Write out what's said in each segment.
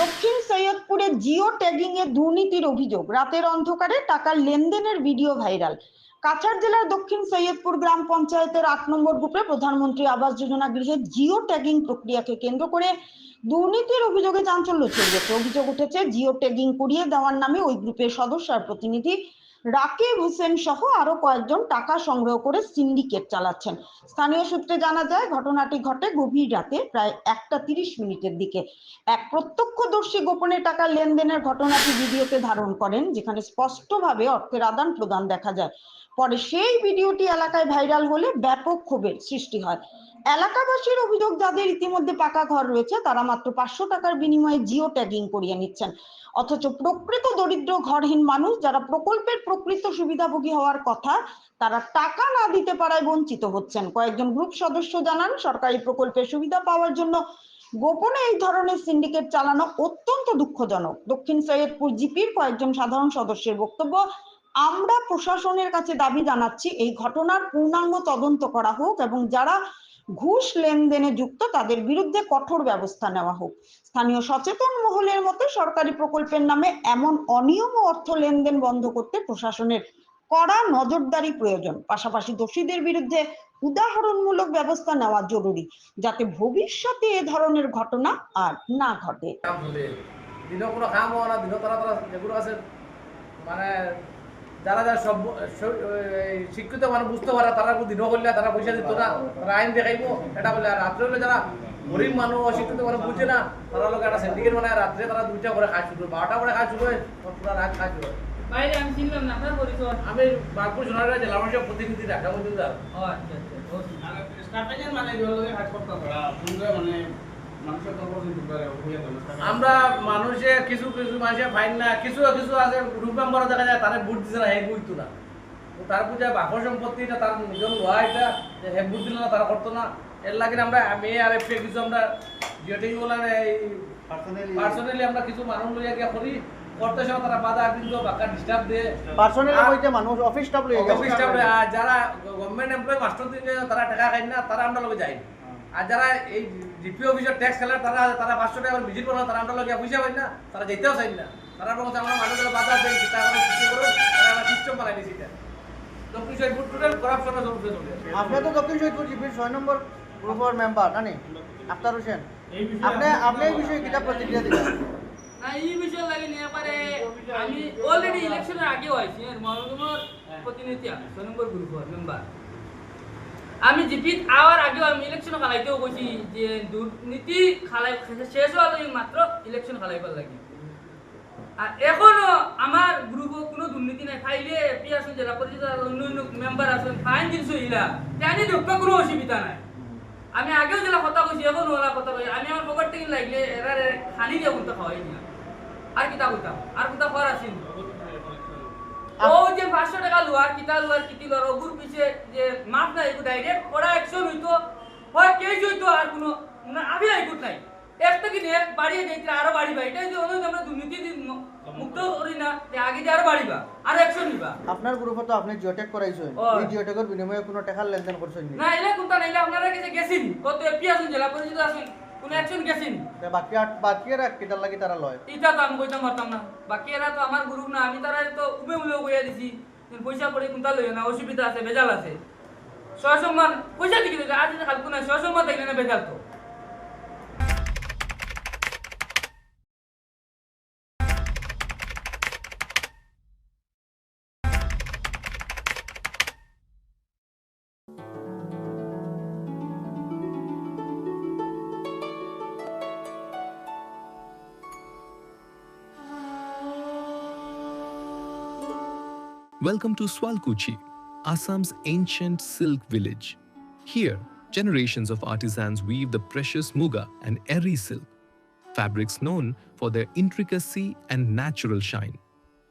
দক্ষিণ সৈয়দপুরে জিও ট্যাগিং এ দুর্নীতির অভিযোগ। রাতের অন্ধকারে টাকার লেনদেনের ভিডিও ভাইরাল। কাছাড় জেলার দক্ষিণ সৈয়দপুর গ্রাম পঞ্চায়েতের আট নম্বর গ্রুপে প্রধানমন্ত্রী আবাস যোজনা গৃহে জিও ট্যাগিং প্রক্রিয়াকে কেন্দ্র করে দুর্নীতির অভিযোগে চাঞ্চল্য ছড়িয়েছে। অভিযোগ উঠেছে, জিও ট্যাগিং করিয়ে দেওয়ার নামে ওই গ্রুপের সদস্য আর প্রতিনিধি রাকিব হোসেন সহ আরও কয়েকজন টাকা সংগ্রহ করে সিন্ডিকেট চালাচ্ছেন। স্থানীয় সূত্রে জানা যায়, ঘটনাটি ঘটে গভীর রাতে প্রায় একটা তিরিশ মিনিটের দিকে। এক প্রত্যক্ষদর্শী গোপনে টাকা লেনদেনের ঘটনাটি ভিডিওতে ধারণ করেন, যেখানে স্পষ্টভাবে অর্থের আদান প্রদান দেখা যায়। পরে সেই ভিডিওটি এলাকায় ভাইরাল হলে ব্যাপক ক্ষোভের সৃষ্টি হয়। এলাকাবাসীর অভিযোগ, যাদের ইতিমধ্যে পাকা ঘর রয়েছে, তারা মাত্র পাঁচশো টাকার বিনিময়ে জিও ট্যাগিং করিয়ে নিচ্ছেন। অথচ প্রকৃত দরিদ্র ঘরহীন মানুষ, যারা প্রকল্পের প্রকৃত সুবিধাভোগী হওয়ার কথা, তারা টাকা না দিতে পারায় বঞ্চিত হচ্ছেন। কয়েকজন গ্রুপ সদস্য জানান, সরকারি প্রকল্পের সুবিধা পাওয়ার জন্য গোপনে এই ধরনের সিন্ডিকেট চালানো অত্যন্ত দুঃখজনক। দক্ষিণ সৈয়দপুর জিপির কয়েকজন সাধারণ সদস্যের বক্তব্য, আমরা প্রশাসনের কাছে দাবি জানাচ্ছি, এই ঘটনার পূর্ণাঙ্গ তদন্ত করা হোক এবং যারা ঘুষ লেনদেনে যুক্ত তাদের বিরুদ্ধে কঠোর ব্যবস্থা নেওয়া হোক। স্থানীয় সচেতন মহলের মতে সরকারি প্রকল্পের নামে এমন অনিয়ম ও অর্থ লেনদেন বন্ধ করতে প্রশাসনের কড়া নজরদারি প্রয়োজন। পাশাপাশি দোষীদের বিরুদ্ধে উদাহরণমূলক ব্যবস্থা নেওয়া জরুরি, যাতে ভবিষ্যতে এ ধরনের ঘটনা আর না ঘটে। কোনো হওয়া না তারা তারা যেগুলো আছে মানে যারা যারা সব শিক্ষিত মানুষ বুঝতে পারে তারা কোনো দিনও তারা পয়সা দিত না তারা আইন দেখাইবো। এটা বলে আর রাত্রে হলে যারা গরিব মানুষ অশিক্ষিত মানুষ বুঝে না তারা লোক একটা সিন্ডিকেট মানে রাত্রে তারা দুইটা করে খায় শুরু বারোটা করে খায় শুরু হয় পুরা রাত খায় শুরু হয়। আমি চিনলাম না আপনার পরিচয়? আমি বাগপুর সোনার জেলা পরিষদ প্রতিনিধি ঢাকা মজুমদার। ও আচ্ছা আচ্ছা মানে আমরা মানুষে কিছু কিছু মানুষের ফাইন না কিছু কিছু আছে গ্রুপ মেম্বার দেখা যায় তারা বুট দিছে না হে বুঝতো না। তার বুঝে বাপর সম্পত্তিটা তার নিজের লোহা এটা হে বুট দিল না তারা করতো না। এর লাগে আমরা আমি আর এফ কিছু আমরা যেটি বলা এই পার্সোনালি আমরা কিছু মানুষ লইয়া গিয়া করি। করতে সময় তারা বাধা কিন্তু বাক্কা ডিস্টার্ব দিয়ে। পার্সোনালি কইতে মানুষ অফিস স্টাফ লই অফিস স্টাফ যারা গভর্নমেন্ট এমপ্লয় মাস্টার দিনে তারা টাকা খাই না তারা আমরা লগে যাই। আর যারা এই ডিপি অফিসের ট্যাক্স খেলার তারা তারা পাঁচশো টাকা ভিজিট করেন তারা আমরা লগে পয়সা পাই না তারা যেতেও চাই না। তারা বলছে আমরা মানুষের বাধা দেয় সেটা আমরা সৃষ্টি করো তারা আমরা সিস্টেম বানাই দিয়েছি এটা। দক্ষিণ সৈয়দপুর টোটাল করাপশনের আপনি তো দক্ষিণ জিপির ছয় নম্বর গ্রুপের মেম্বার নানি আক্তার হোসেন। এই আপনি আপনি এই বিষয়ে কিতা প্রতিক্রিয়া দিবেন? না এই বিষয় লাগে নিয়ে পারে আমি অলরেডি ইলেকশনের আগে হয়েছি মহকুমার প্রতিনিধি ছয় নম্বর গ্রুপের মেম্বার আমি জিপিত আওয়ার আগেও আমি ইলেকশন খালাইতেও কইছি যে দুর্নীতি খালাই শেষ হওয়া মাত্র ইলেকশন খালাইবার লাগে। আর এখনও আমার গ্রুপে কোনো দুর্নীতি নাই। ফাইলে এপি আছেন জেলা পরিষদ অন্য অন্য মেম্বার আছেন ফাইন দিনছো ইলা। জানি ঢুকতে কোনো অসুবিধা নাই। আমি আগেও জেলা কথা কইছি এখন ওলা কথা কই আমি আমার পকেট থেকে লাগলে এরা খানি দিয়ে কোনটা খাওয়াই না আর কিতা কইতাম আর কিতা খর আছিল। ও যে পাঁচশো লোয়ার কিতা লোয়ার কিতি লোয়ার ওগুর পিছে যে মাপ নাই এগুলো ডাইরেক্ট ওরা অ্যাকশন হইতো হয় কেস হইতো আর কোনো মানে আমি আইকুট নাই। একটা কি নিয়ে বাড়িয়ে দিতে আরও বাড়িবা এটা যদি অনুযায়ী আমরা দুর্নীতি মুক্ত করি না তে আগে দিয়ে আরও বাড়িবা আর অ্যাকশন নিবা আপনার গ্রুপে তো আপনি জিওটেক করাইছেন এই জিওটেকের বিনিময়ে কোনো টাকার লেনদেন করছেন নি? এলে কোনটা নাইলে আপনারা কাছে গেছেন? কত এপি আছেন জেলা পরিষদ আছেন কোনো অ্যাকশন গেছেন? বাকি আট বাকি এরা কিতার লাগি তারা লয়? এটা তো আমি কইতাম পারতাম না। বাকি এরা তো আমার গ্রুপ না আমি তারা তো উবে উলে কইয়া দিছি। পয়সা পড়ে কোনটা লই না, অসুবিধা আছে বেজাল আছে। ছয় সম্মান পয়সা দিকে আজ খালকু না সসম্মান সম্মান দেখলে না বেজাল তো। Welcome to Swalkuchi, Assam's ancient silk village. Here, generations of artisans weave the precious muga and eri silk, fabrics known for their intricacy and natural shine.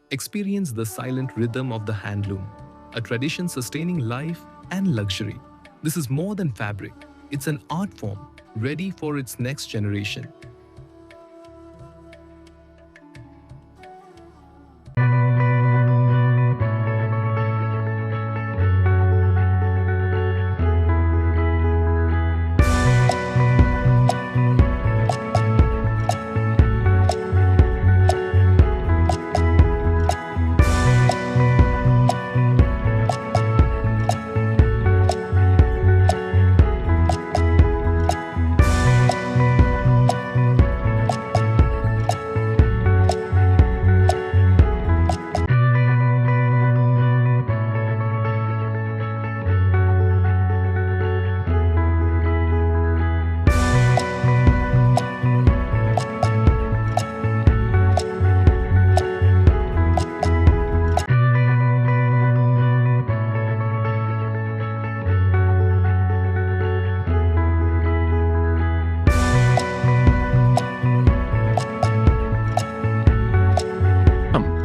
Experience the silent rhythm of the handloom, a tradition sustaining life and luxury. This is more than fabric, it's an art form ready for its next generation.